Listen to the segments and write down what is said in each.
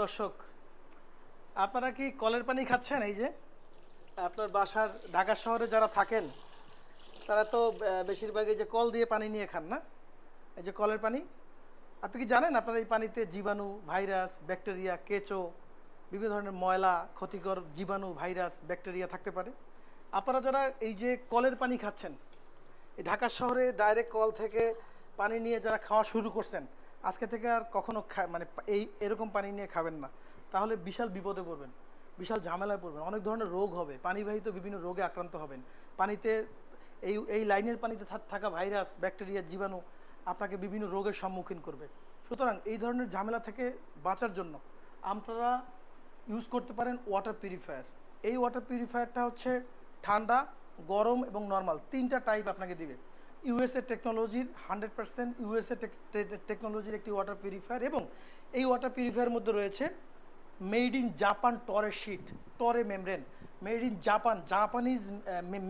দর্শক, আপনারা কি কলের পানি খাচ্ছেন? এই যে, আপনার বাসার ঢাকা শহরে যারা থাকেন, তারা তো বেশিরভাগই যে কল দিয়ে পানি নিয়ে খান না? এই যে কলের পানি? আপনি কি জানেন আপনার এই পানিতে জীবাণু, ভাইরাস, ব্যাকটেরিয়া, কেঁচো, বিভিন্ন ধরনের ময়লা, ক্ষতিকর জীবাণু, ভাইরাস, ব্যাকটেরিয়া থাকতে পারে? আপনারা যারা এই যে কলের পানি খাচ্ছেন, এই ঢাকা শহরে ডাইরেক্ট কল থেকে পানি নিয়ে যারা খাওয়া শুরু করছেন আজকে থেকে আর কখনো মানে এই এরকম পানি নিয়ে খাবেন না। তাহলে বিশাল বিপদে পড়বেন, বিশাল ঝামেলায় পড়বেন, অনেক ধরনের রোগ হবে। পানিবাহিত বিভিন্ন রোগে আক্রান্ত হবেন। পানিতে এই এই লাইনের পানিতে থাকা ভাইরাস, ব্যাকটেরিয়া, জীবাণু আপনাকে বিভিন্ন রোগের সম্মুখীন করবে। সুতরাং এই ধরনের ঝামেলা থেকে বাঁচার জন্য আপনারা ইউজ করতে পারেন ওয়াটার পিউরিফায়ার এই ওয়াটার পিউরিফায়ারটা হচ্ছে ঠান্ডা, গরম এবং নর্মাল তিনটা টাইপ আপনাকে দিবে। ইউএসএ টেকনোলজির হান্ড্রেড পার্সেন্ট ইউএসএ টেকনোলজির একটি ওয়াটার পিউরিফায়ার এবং এই ওয়াটার পিউরিফায়ার মধ্যে রয়েছে made in Japan Toray sheet Toray membrane made in Japan Japanese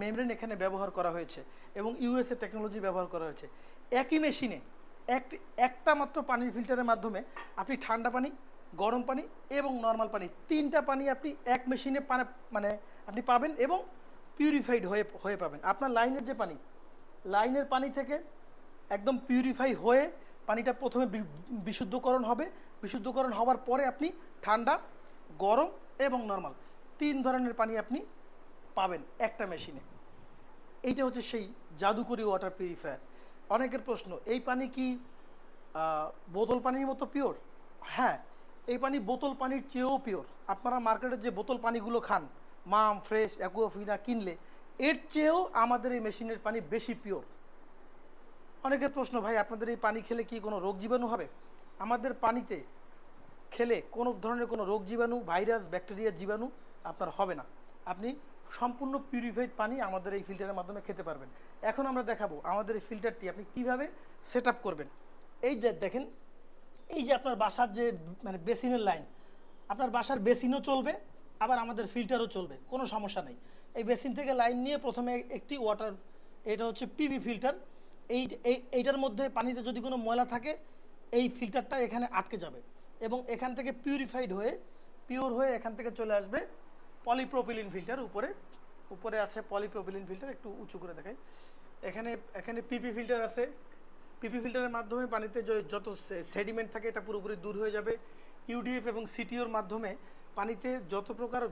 membrane এখানে ব্যবহার করা হয়েছে এবং ইউএসএ টেকনোলজি ব্যবহার করা হয়েছে। একই মেশিনে একটি একটা মাত্র পানির ফিল্টারের মাধ্যমে আপনি ঠান্ডা পানি, গরম পানি এবং নর্মাল পানি, তিনটা পানি আপনি এক মেশিনে মানে আপনি পাবেন এবং পিউরিফাইড হয়ে হয়ে পাবেন। আপনার লাইনের যে পানি লাইনের পানি থেকে একদম পিউরিফাই হয়ে পানিটা প্রথমে বিশুদ্ধকরণ হবে। বিশুদ্ধকরণ হওয়ার পরে আপনি ঠান্ডা, গরম এবং নর্মাল তিন ধরনের পানি আপনি পাবেন একটা মেশিনে এইটা হচ্ছে সেই জাদুকরি ওয়াটার পিউরিফায়ার অনেকের প্রশ্ন, এই পানি কি বোতল পানির মতো পিওর হ্যাঁ এই পানি বোতল পানির চেয়েও পিওর আপনারা মার্কেটে যে বোতল পানিগুলো খান, মাম ফ্রেশ অ্যাকুয়াফিনা কিনলে এর চেয়েও আমাদের এই মেশিনের পানি বেশি পিওর অনেকের প্রশ্ন, ভাই, আপনাদের এই পানি খেলে কি কোনো রোগ জীবাণু হবে? আমাদের পানিতে খেলে কোনো ধরনের কোনো রোগ জীবাণু, ভাইরাস, ব্যাকটেরিয়া জীবাণু আপনার হবে না। আপনি সম্পূর্ণ পিউরিফাইড পানি আমাদের এই ফিল্টারের মাধ্যমে খেতে পারবেন। এখন আমরা দেখাবো আমাদের এই ফিল্টারটি আপনি কীভাবে সেট করবেন। এই যে দেখেন, এই যে আপনার বাসার যে মানে বেসিনের লাইন আপনার বাসার বেসিনও চলবে, আবার আমাদের ফিল্টারও চলবে, কোনো সমস্যা নেই। এই বেসিন থেকে লাইন নিয়ে প্রথমে একটি ওয়াটার, এটা হচ্ছে পিবি ফিল্টার এই, এই- এইটার মধ্যে পানিতে যদি কোনো ময়লা থাকে, এই ফিল্টারটা এখানে আটকে যাবে এবং এখান থেকে পিউরিফাইড হয়ে পিওর হয়ে এখান থেকে চলে আসবে পলিপ্রোপিলিন ফিল্টার উপরে। উপরে আছে পলিপ্রোপিলিন ফিল্টার একটু উঁচু করে দেখাই। এখানে এখানে পিপি ফিল্টার আছে। পিপি ফিল্টারের মাধ্যমে পানিতে যত সেডিমেন্ট থাকে, এটা পুরোপুরি দূর হয়ে যাবে। ইউডিএফ এবং সিটিওর মাধ্যমে পানিতে যত প্রকার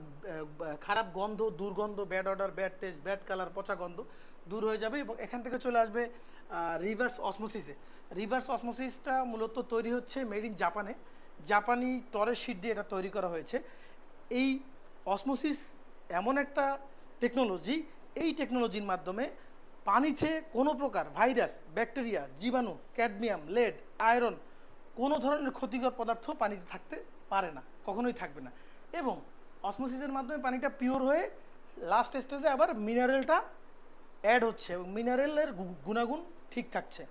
খারাপ গন্ধ, দুর্গন্ধ bad odour bad taste bad colour পচা গন্ধ দূর হয়ে যাবে এবং এখান থেকে চলে আসবে রিভার্স অসমোসিসে রিভার্স অসমোসিসটা মূলত তৈরি হচ্ছে মেড ইন জাপানে জাপানি টরের শিট দিয়ে এটা তৈরি করা হয়েছে। এই অসমোসিস এমন একটা টেকনোলজি এই টেকনোলজির মাধ্যমে পানিতে কোনো প্রকার ভাইরাস ব্যাকটেরিয়া জীবাণু ক্যাডমিয়াম লেড আয়রন কোনো ধরনের ক্ষতিকর পদার্থ পানিতে থাকতে পারে না, কখনোই থাকবে না। এবং অসমোসিসের মাধ্যমে পানিটা পিওর হয়ে লাস্ট স্টেজে আবার মিনারেলটা অ্যাড হচ্ছে এবং মিনারেলের গুণাগুণ ঠিক থাকছে।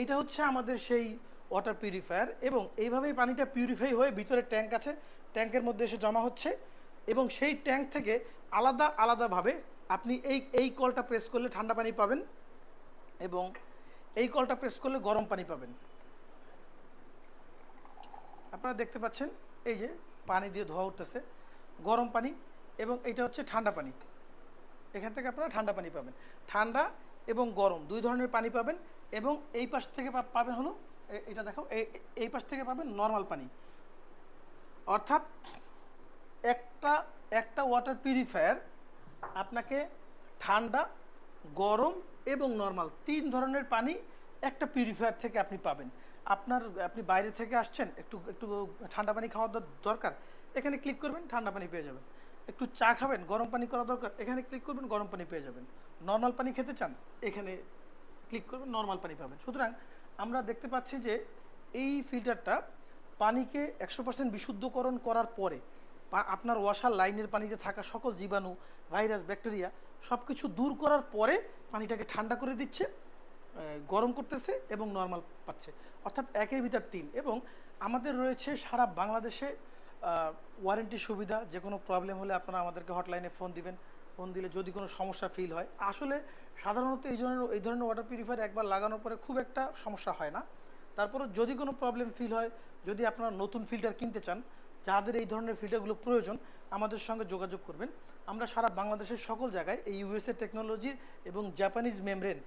এইটা হচ্ছে আমাদের সেই ওয়াটার পিউরিফায়ার এবং এইভাবেই পানিটা পিউরিফাই হয়ে ভিতরে ট্যাঙ্ক আছে। ট্যাঙ্কের মধ্যে এসে জমা হচ্ছে এবং সেই ট্যাঙ্ক থেকে আলাদা আলাদাভাবে আপনি এই এই কলটা প্রেস করলে ঠান্ডা পানি পাবেন এবং এই কলটা প্রেস করলে গরম পানি পাবেন। আপনারা দেখতে পাচ্ছেন, এই যে পানি দিয়ে ধোয়া উঠতেছে, গরম পানি এবং এটা হচ্ছে ঠান্ডা পানি। এখান থেকে আপনারা ঠান্ডা পানি পাবেন। ঠান্ডা এবং গরম, দুই ধরনের পানি পাবেন এবং এই পাশ থেকে পাবেন হলো এটা দেখো এই পাশ থেকে পাবেন নর্মাল পানি। অর্থাৎ একটা একটা ওয়াটার পিউরিফায়ার আপনাকে ঠান্ডা, গরম এবং নর্মাল তিন ধরনের পানি একটা পিউরিফায়ার থেকে আপনি পাবেন। আপনার, আপনি বাইরে থেকে আসছেন, একটু একটু ঠান্ডা পানি খাওয়ার দরকার, এখানে ক্লিক করবেন, ঠান্ডা পানি পেয়ে যাবেন। একটু চা খাবেন, গরম পানি করা দরকার, এখানে ক্লিক করবেন, গরম পানি পেয়ে যাবেন। নর্মাল পানি খেতে চান, এখানে ক্লিক করবেন নর্মাল পানি পাবেন। সুতরাং আমরা দেখতে পাচ্ছি যে এই ফিল্টারটা পানিকে একশো পার্সেন্ট বিশুদ্ধকরণ করার পরে আপনার ওয়াশার লাইনের পানিতে থাকা সকল জীবাণু ভাইরাস ব্যাকটেরিয়া সব কিছু দূর করার পরে পানিটাকে ঠান্ডা করে দিচ্ছে গরম করতেছে এবং নর্মাল পাচ্ছে। অর্থাৎ একের ভিতর তিন। এবং আমাদের রয়েছে সারা বাংলাদেশে ওয়ারেন্টি সুবিধা যে কোনো প্রবলেম হলে আপনারা আমাদেরকে হটলাইনে ফোন দিবেন। ফোন দিলে যদি কোনো সমস্যা ফিল হয়। আসলে সাধারণত এই ধরনের এই ধরনের ওয়াটার পিউরিফায়ার একবার লাগানোর পরে খুব একটা সমস্যা হয় না। তারপরে যদি কোনো প্রবলেম ফিল হয়, যদি আপনারা নতুন ফিল্টার কিনতে চান, যাদের এই ধরনের ফিল্টারগুলো প্রয়োজন, আমাদের সঙ্গে যোগাযোগ করবেন। আমরা সারা বাংলাদেশের সকল জায়গায় এই ইউএসএ টেকনোলজির এবং জাপানিজ মেমব্রেন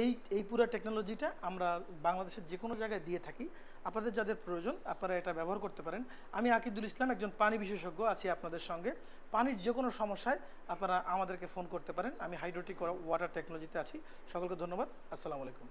এই এই পুরো টেকনোলজিটা আমরা বাংলাদেশের যে কোনো জায়গায় দিয়ে থাকি। আপনাদের যাদের প্রয়োজন, আপনারা এটা ব্যবহার করতে পারেন। আমি আকিদুল ইসলাম, একজন পানি বিশেষজ্ঞ আছি আপনাদের সঙ্গে। পানির যে কোনো সমস্যায় আপনারা আমাদেরকে ফোন করতে পারেন। আমি হাইড্রোটিক ওয়াটার টেকনোলজিতে আছি। সকলকে ধন্যবাদ। আসসালামু আলাইকুম।